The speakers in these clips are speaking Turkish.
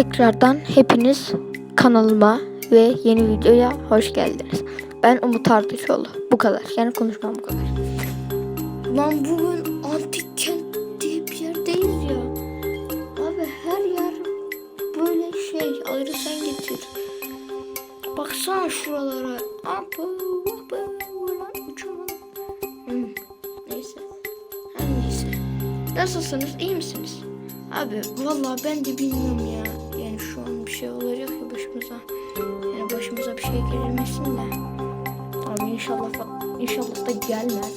Tekrardan hepiniz kanalıma ve yeni videoya hoş geldiniz. Ben Umut Ardıçoğlu. Bu kadar. Yani konuşmam bu kadar. Lan bugün antik kent diye bir yerdeyiz ya. Abi her yer böyle şey. Ayrı sen getir. Baksana şuralara. Apo, ulan uçamadım. Hmm, neyse. Her neyse. Nasılsınız? İyi misiniz? Abi vallahi ben de bilmiyorum ya. Şu an bir şey olacak ya başımıza. Yani başımıza bir şey gelmesin de. Abi inşallah inşallah da gelmez.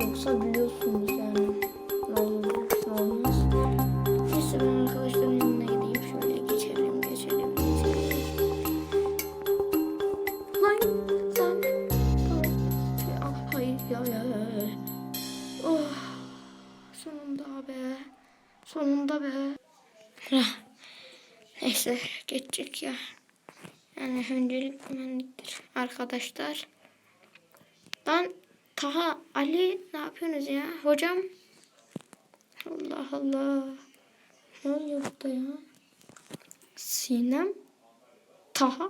Yoksa biliyorsunuz yani. Ne olur ne olmaz. Neyse ben arkadaşlarımın yanına gideyim. Şöyle geçelim geçelim geçelim. Hayır sen. Ah, hayır ya ya ya. Oh. Sonunda be. Sonunda be. Heh. Neyse geçecek ya. Yani öncelik güvenliktir arkadaşlar. Ben Taha Ali ne yapıyorsunuz ya? Hocam. Allah Allah. Ne oluyor burada ya? Sinem. Taha.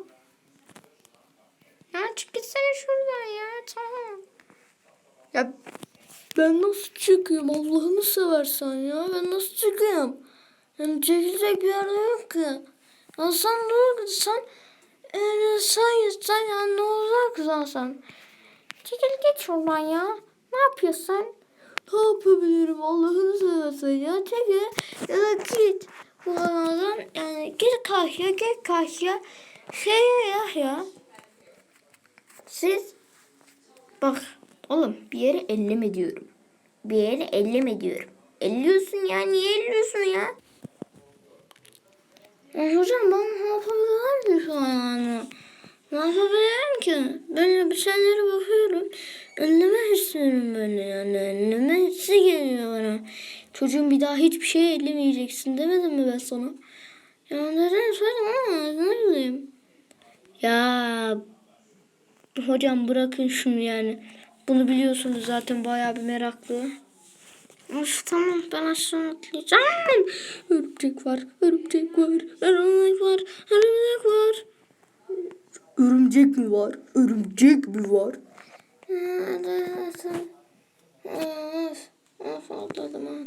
Ya çık gitsene şuradan ya. Taha. Ya ben nasıl çıkıyorum Allah'ını seversen ya. Ben nasıl çıkıyorum? Yani çekilecek bir yerde yok ki. Ya sen ne oldu? Sen yani sen sen ya ne olacak sen? Çekil git şuradan ya. Ne yapıyorsun? Ne yapabilirim Allah'ını seversen ya. Çekil ya da git. Buradan yani git karşıya git karşıya. Şey ya ya. Siz bak oğlum bir yere elleme diyorum. Bir yere elleme diyorum. Elliyorsun ya niye elliyorsun ya? Ya hocam ben ki şu an yani? Ne ki? Ben bir şeylere bakıyorum. Elleme istiyorum böyle yani. Elleme hissi geliyor bana. Çocuğum bir daha hiçbir şey ellemeyeceksin demedim mi ben sana? Ya neden söyledim ama ne bileyim. Ya hocam bırakın şunu yani. Bunu biliyorsunuz zaten bayağı bir meraklı. Of tamam ben aşağı atlayacağım. Örümcek var, örümcek var, örümcek var, örümcek var. Örümcek mi var? Örümcek mi var? Of, of atladım.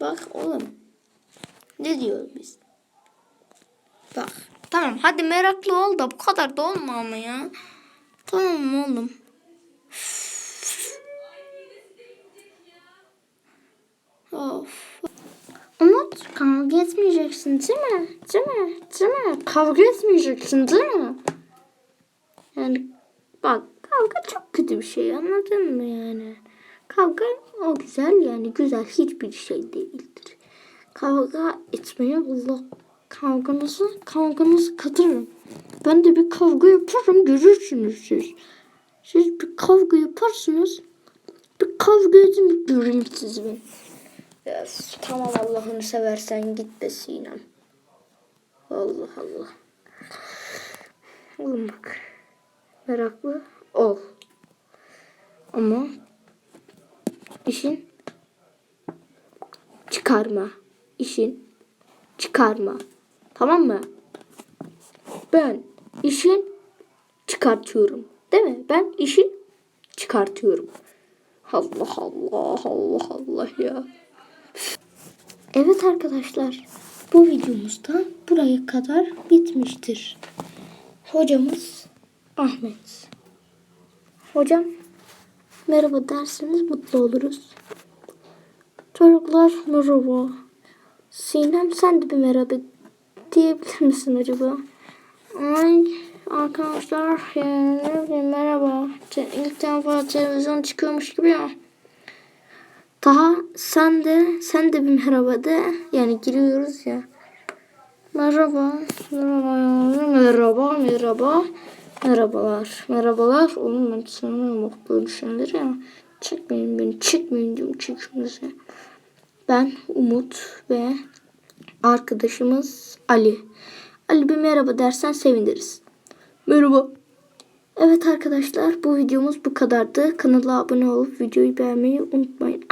Bak oğlum. Ne diyoruz biz? Bak. Tamam hadi meraklı ol da bu kadar da olma ama ya. Tamam oğlum? Of. Umut kavga etmeyeceksin değil mi? Değil mi? Değil mi? Kavga etmeyeceksin değil mi? Yani bak kavga çok kötü bir şey anladın mı yani? Kavga o güzel yani güzel hiçbir şey değildir. Kavga etmeye Allah kavganızı kavganızı katırım. Ben de bir kavga yaparım görürsünüz siz. Siz bir kavga yaparsınız. Bir kavga edin göreyim sizi ben. Tamam Allah'ını seversen git be Sinem. Allah Allah. Oğlum bak. Meraklı ol. Ama işin çıkarma. İşin çıkarma. Tamam mı? Ben işin çıkartıyorum. Değil mi? Ben işin çıkartıyorum. Allah Allah Allah Allah ya. Evet arkadaşlar. Bu videomuzda buraya kadar bitmiştir. Hocamız Ahmet. Hocam merhaba derseniz mutlu oluruz. Çocuklar merhaba. Sinem sen de bir merhaba diyebilir misin acaba? Ay arkadaşlar yani bileyim merhaba. İlk defa televizyon çıkıyormuş gibi ya. Daha sen de sen de bir merhaba de. Yani giriyoruz ya. Merhaba. Merhaba. Merhaba. Merhaba. Merhabalar. Merhabalar. Oğlum ben sanmıyorum bak böyle şeyleri ya. Çekmeyin beni. Çekmeyin diyorum çekinize. Ben Umut ve arkadaşımız Ali. Ali bir merhaba dersen seviniriz. Merhaba. Evet arkadaşlar bu videomuz bu kadardı. Kanala abone olup videoyu beğenmeyi unutmayın.